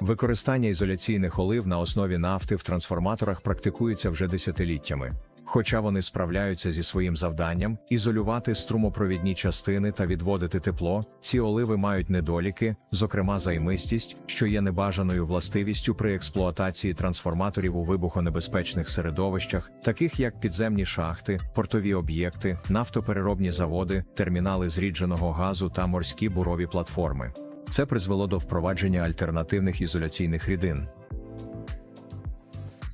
Використання ізоляційних олив на основі нафти в трансформаторах практикується вже десятиліттями. Хоча вони справляються зі своїм завданням ізолювати струмопровідні частини та відводити тепло, ці оливи мають недоліки, зокрема займистість, що є небажаною властивістю при експлуатації трансформаторів у вибухонебезпечних середовищах, таких як підземні шахти, портові об'єкти, нафтопереробні заводи, термінали зрідженого газу та морські бурові платформи. Це призвело до впровадження альтернативних ізоляційних рідин.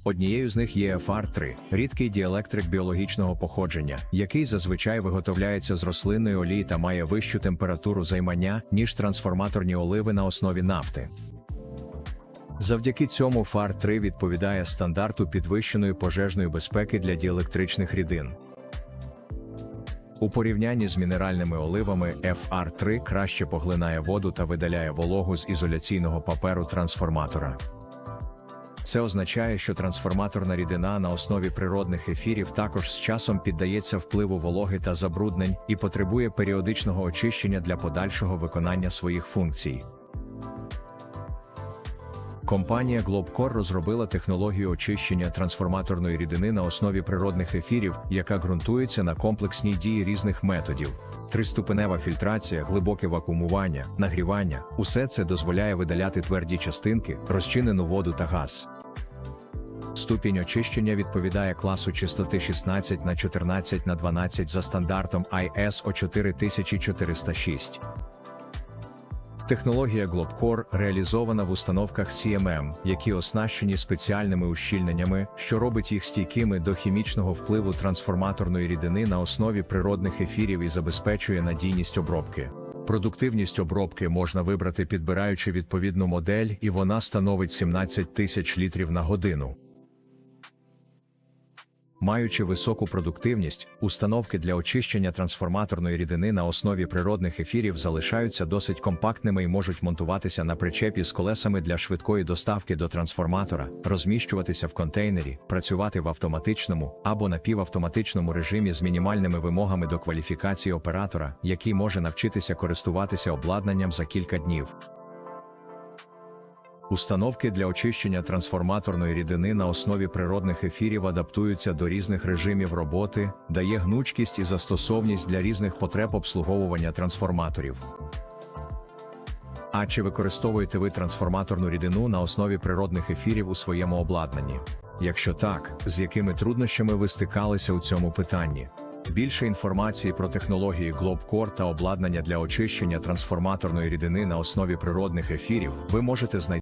Однією з них є FR3 – рідкий діелектрик біологічного походження, який зазвичай виготовляється з рослинної олії та має вищу температуру займання, ніж трансформаторні оливи на основі нафти. Завдяки цьому FAR3 відповідає стандарту підвищеної пожежної безпеки для діелектричних рідин. У порівнянні з мінеральними оливами FR3 краще поглинає воду та видаляє вологу з ізоляційного паперу трансформатора. Це означає, що трансформаторна рідина на основі природних ефірів також з часом піддається впливу вологи та забруднень і потребує періодичного очищення для подальшого виконання своїх функцій. Компанія Globcore розробила технологію очищення трансформаторної рідини на основі природних ефірів, яка ґрунтується на комплексній дії різних методів. Триступенева фільтрація, глибоке вакуумування, нагрівання усе це дозволяє видаляти тверді частинки, розчинену воду та газ. Ступінь очищення відповідає класу чистоти 16 на 14 на 12 за стандартом ISO 4406. Технологія Globcore реалізована в установках CMM, які оснащені спеціальними ущільненнями, що робить їх стійкими до хімічного впливу трансформаторної рідини на основі природних ефірів і забезпечує надійність обробки. Продуктивність обробки можна вибрати підбираючи відповідну модель, і вона становить 17 тисяч літрів на годину. Маючи високу продуктивність, установки для очищення трансформаторної рідини на основі природних ефірів залишаються досить компактними і можуть монтуватися на причепі з колесами для швидкої доставки до трансформатора, розміщуватися в контейнері, працювати в автоматичному або напівавтоматичному режимі з мінімальними вимогами до кваліфікації оператора, який може навчитися користуватися обладнанням за кілька днів. Установки для очищення трансформаторної рідини на основі природних ефірів адаптуються до різних режимів роботи, дає гнучкість і застосовність для різних потреб обслуговування трансформаторів. А чи використовуєте ви трансформаторну рідину на основі природних ефірів у своєму обладнанні? Якщо так, з якими труднощами ви стикалися у цьому питанні? Більше інформації про технології Globcore та обладнання для очищення трансформаторної рідини на основі природних ефірів ви можете знайти